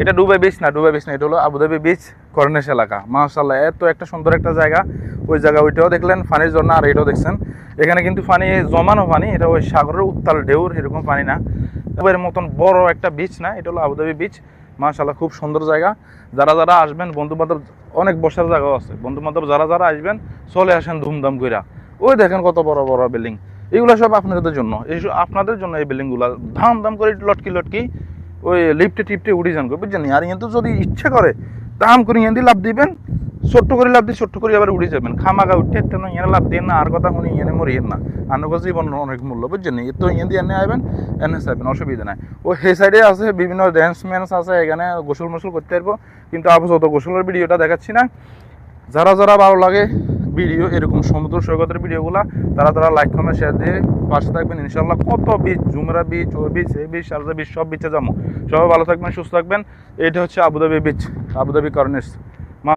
এটা ডুবাই বিচ না ডুবাই বিচ না, এটা হলো আবুধাবি বিচ কর্নেশ এলাকা। মাশাল্লাহ এত একটা সুন্দর একটা জায়গা। ওই জায়গা ওইটাও দেখলেন, ফানির জন্য, আর এটাও দেখছেন। এখানে কিন্তু পানি জমানো পানি এটা ওই সাগরের উত্তাল ঢেউর এরকম পানি না। এর মতন বড় একটা বিচ না, এটা হলো আবুধাবি বিচ মাশাল্লাহ খুব সুন্দর জায়গা। যারা যারা আসবেন বন্ধু বান্ধব অনেক বসার জায়গাও আছে। বন্ধু বান্ধব যারা যারা আসবেন, চলে আসেন ধুমধাম কইরা। ওই দেখেন কত বড় বড় বিল্ডিং এগুলো সব আপনাদের জন্য। এই আপনাদের জন্য এই বিল্ডিংগুলো ধাম ধাম করে লটকি লটকি ওই লিফটে টিপটে উঠে যান বুঝছেন? আর কিন্তু যদি ইচ্ছে করে, দাম করে ইয়েন্দি লাভ দিবেন, ছোট্ট করে লাভ দিয়ে ছোট্ট করে আবার উড়ে যাবেন। খামাগা উঠে একটা না ইয়ে লাভ দিন না, আর কথা শুনি ইয়ে মরিয়েন না। আন্নক জীবন অনেক মূল্য, বুঝছেন? এ তো ইয়েন্দি এনে আইবেন, এনে চাইবেন, অসুবিধা নাই। ও সেই সাইডে আছে, বিভিন্ন ড্যান্স ম্যান্স আছে, এখানে গোসল মোসল করতে পারব কিন্তু আপাতত গোসলের ভিডিওটা দেখাচ্ছি না। যারা যারা ভালো লাগে ভিডিও, এরকম সমুদ্র সৈকতের ভিডিওগুলো, তারা তারা লাইক কমেন্ট শেয়ার দিয়ে পাশে থাকবেন। ইনশাল্লাহ কত বীজ জুমরা বীজ ও বিচ এ বিচ সারদা বিচ সব বিচে যাব। সবাই ভালো থাকবেন, সুস্থ থাকবেন। এটা হচ্ছে আবুধাবি বিচ আবুধাবি কর্নেস